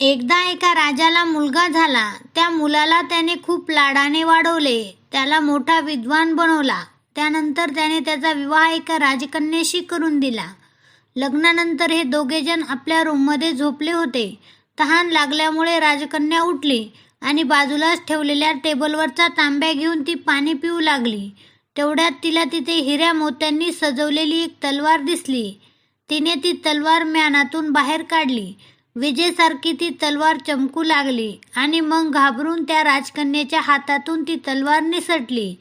एकदा एका राजाला मुलगा झाला त्या मुलाला त्याने खूप लाडाने वाढवले त्याला मोठा विद्वान बनवला. त्यानंतर त्याने त्याचा विवाह एका राजकन्याशी करून दिला. लग्नानंतर हे दोघेजण आपल्या रूममध्ये झोपले होते. तहान लागल्यामुळे राजकन्या उठली आणि बाजूलाच ठेवलेल्या टेबलवरचा तांब्या घेऊन ती पाणी पिऊ लागली. तेवढ्यात तिला तिथे हिऱ्या मोत्यांनी सजवलेली एक तलवार दिसली. तिने ती तलवार म्यानातून बाहेर काढली. विजेसारखी ती तलवार चमकू लागली आणि मग घाबरून त्या राजकन्याच्या हातातून ती तलवार निसटली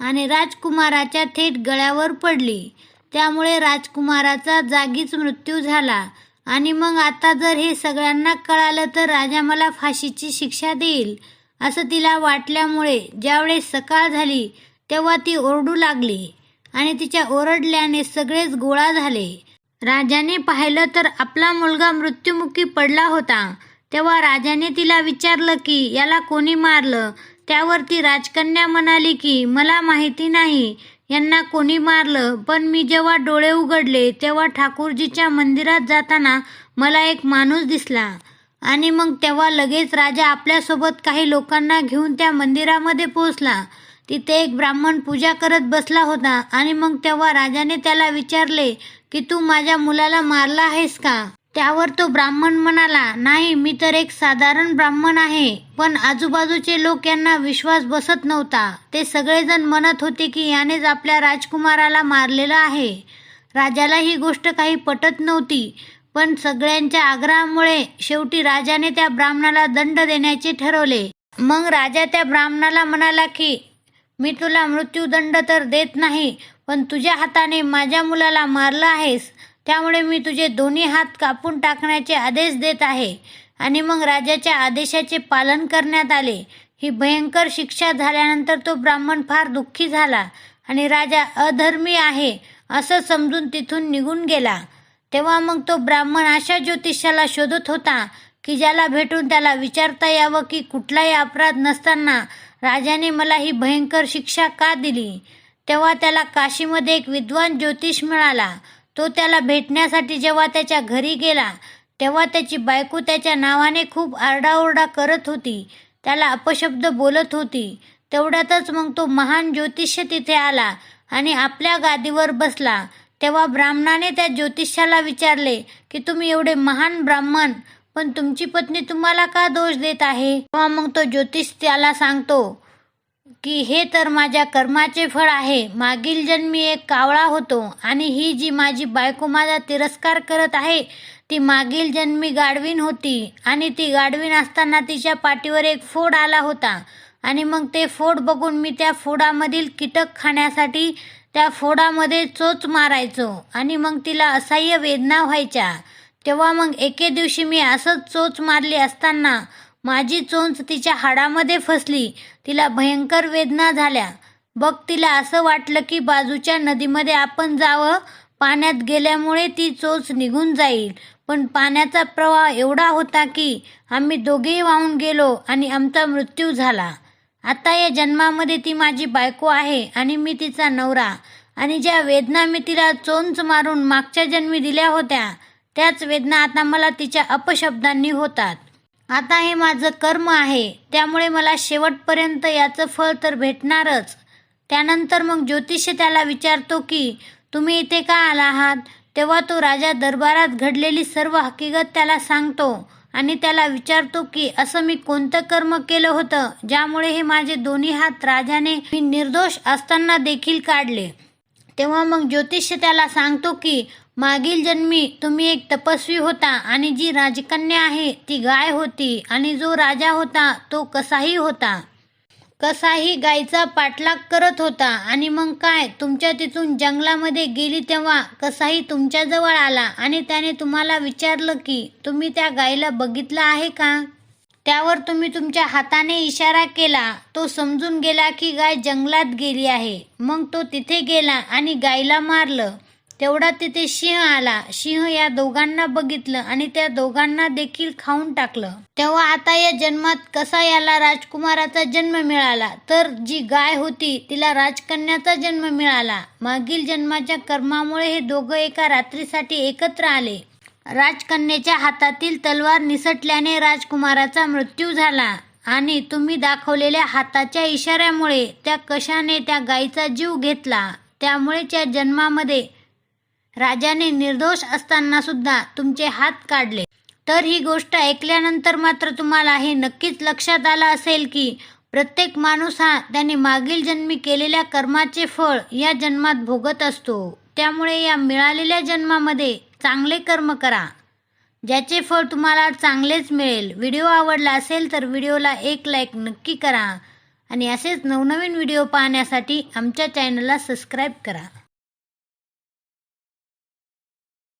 आणि राजकुमाराच्या थेट गळ्यावर पडली. त्यामुळे राजकुमाराचा जागीच मृत्यू झाला आणि मग आता जर हे सगळ्यांना कळालं तर राजा मला फाशीची शिक्षा देईल असं तिला वाटल्यामुळे ज्यावेळेस सकाळ झाली तेव्हा ती ओरडू लागली आणि तिच्या ओरडल्याने सगळेच गोळा झाले. राजाने पाहिलं तर आपला मुलगा मृत्युमुखी पडला होता. तेव्हा राजाने तिला विचारलं की याला कोणी मारलं? त्यावर ती राजकन्या म्हणाली की मला माहिती नाही. यांना कोणी मारलं? पण मी जेव्हा डोळे उघडले तेव्हा ठाकूरजीच्या मंदिरात जाताना मला एक माणूस दिसला. आणि मग तेव्हा लगेच राजा आपल्यासोबत काही लोकांना घेऊन त्या मंदिरामध्ये पोहोचला. तिथे एक ब्राह्मण पूजा करत बसला होता. आणि मग तेव्हा राजाने त्याला विचारले की तू माझ्या मुलाला मारला आहेस का? त्यावर तो ब्राह्मण म्हणाला नाही मी तर एक साधारण ब्राह्मण आहे. पण आजूबाजूचे लोक यांना विश्वास बसत नव्हता. ते सगळेजण म्हणत होते की यानेच आपल्या राजकुमाराला मारलेलं आहे. राजाला ही गोष्ट काही पटत नव्हती पण सगळ्यांच्या आग्रहामुळे शेवटी राजाने त्या ब्राह्मणाला दंड देण्याचे ठरवले. मग राजा त्या ब्राह्मणाला म्हणाला की मी तुला मृत्यूदंड तर देत नाही पण तुझ्या हाताने माझ्या मुलाला मारलं आहेस. त्यामुळे मी तुझे दोन्ही हात कापून टाकण्याचे आदेश देत आहे. आणि मग राजाच्या आदेशाचे पालन करण्यात आले. ही भयंकर शिक्षा झाल्यानंतर तो ब्राह्मण फार दुःखी झाला आणि राजा अधर्मी आहे असं समजून तिथून निघून गेला. तेव्हा मग तो ब्राह्मण अशा ज्योतिषाला शोधत होता की ज्याला भेटून त्याला विचारता यावं की कुठलाही अपराध नसताना राजाने मला ही भयंकर शिक्षा का दिली? तेव्हा त्याला काशीमध्ये एक विद्वान ज्योतिष मिळाला. तो त्याला भेटण्यासाठी जेव्हा त्याच्या घरी गेला तेव्हा त्याची बायको त्याच्या नावाने खूप आरडाओरडा करत होती. त्याला अपशब्द बोलत होती. तेवढ्यातच मग तो महान ज्योतिष्य तिथे आला आणि आपल्या गादीवर बसला. तेव्हा ब्राह्मणाने त्या ज्योतिष्याला विचारले की तुम्ही एवढे महान ब्राह्मण पण तुमची पत्नी तुम्हाला का दोष देत आहे? तेव्हा मग तो ज्योतिष त्याला सांगतो की हे तर माझ्या कर्माचे फळ आहे. मागील जन्मी एक कावळा होतो आणि ही जी माझी बायको माझा तिरस्कार करत आहे ती मागील जन्मी गाडवीन होती आणि ती गाडवीन असताना तिच्या पाठीवर एक फोड आला होता. आणि मग ते फोड बघून मी त्या फोडामधील कीटक खाण्यासाठी त्या फोडामध्ये चोच मारायचो आणि मग तिला असह्य वेदना व्हायच्या. तेव्हा मग एके दिवशी मी असंच चोच मारली असताना माझी चोंच तिच्या हाडामध्ये फसली. तिला भयंकर वेदना झाल्या. बघ तिला असं वाटलं की बाजूच्या नदीमध्ये आपण जावं. पाण्यात गेल्यामुळे ती चोच निघून जाईल. पण पाण्याचा प्रवाह एवढा होता की आम्ही दोघेही वाहून गेलो आणि आमचा मृत्यू झाला. आता या जन्मामध्ये ती माझी बायको आहे आणि मी तिचा नवरा. आणि ज्या वेदना मी तिला चोंच मारून मागच्या जन्मी दिल्या होत्या त्याच वेदना आता मला तिच्या अपशब्दांनी होतात. आता हे माझं कर्म आहे. त्यामुळे मला शेवटपर्यंत याचं फळ तर भेटणारच. त्यानंतर मग ज्योतिष त्याला विचारतो की तुम्ही इथे का आला आहात? तेव्हा तो राजा दरबारात घडलेली सर्व हकीकत त्याला सांगतो आणि त्याला विचारतो की असं मी कोणतं कर्म केलं होतं ज्यामुळे हे माझे दोन्ही हात राजाने मी निर्दोष असताना देखील काढले? तेव्हा मग ज्योतिष त्याला सांगतो की मागील जन्मी तुम्ही एक तपस्वी होता आणि जी राजकन्या आहे ती गाय होती आणि जो राजा होता तो कसाही होता. कसाही गायचा पाठलाग करत होता आणि मग काय तुमच्या तिथून जंगलामध्ये गेली तेव्हा कसाही तुमच्याजवळ आला आणि त्याने तुम्हाला विचारलं की तुम्ही त्या गायीला बघितलं आहे का? त्यावर तुम्ही तुमच्या हाताने इशारा केला. तो समजून गेला की गाय जंगलात गेली आहे. मग तो तिथे गेला आणि गायीला मारलं. तेवढा तिथे सिंह आला. सिंह या दोघांना बघितलं आणि त्या दोघांना देखील खाऊन टाकलं. तेव्हा आता या जन्मात कसा याला राजकुमाराचा जन्म मिळाला? तर जी गाय होती तिला राजकन्याचा जन्म मिळाला. मागील जन्माच्या कर्मामुळे हे दोघं एका रात्रीसाठी एकत्र आले. राजकन्याच्या हातातील तलवार निसटल्याने राजकुमाराचा मृत्यू झाला. आणि तुम्ही दाखवलेल्या हाताच्या इशाऱ्यामुळे त्या कशाने त्या गायीचा जीव घेतला? त्यामुळे त्या जन्मामध्ये राजाने निर्दोष असताना सुद्धा तुमचे हात काढले. तर ही गोष्ट ऐकल्यानंतर मात्र तुम्हाला हे नक्कीच लक्षात आलं असेल की प्रत्येक माणूस हा त्याने मागील जन्मी केलेल्या कर्माचे फळ या जन्मात भोगत असतो. त्यामुळे या मिळालेल्या जन्मामध्ये चांगले कर्म करा. ज्याचे फळ तुम्हाला चांगलेच मिळेल. व्हिडिओ आवडला असेल तर व्हिडिओला एक लाईक नक्की करा. आणि असेच नवनवीन व्हिडिओ पाहण्यासाठी आमच्या चॅनलला सबस्क्राईब करा.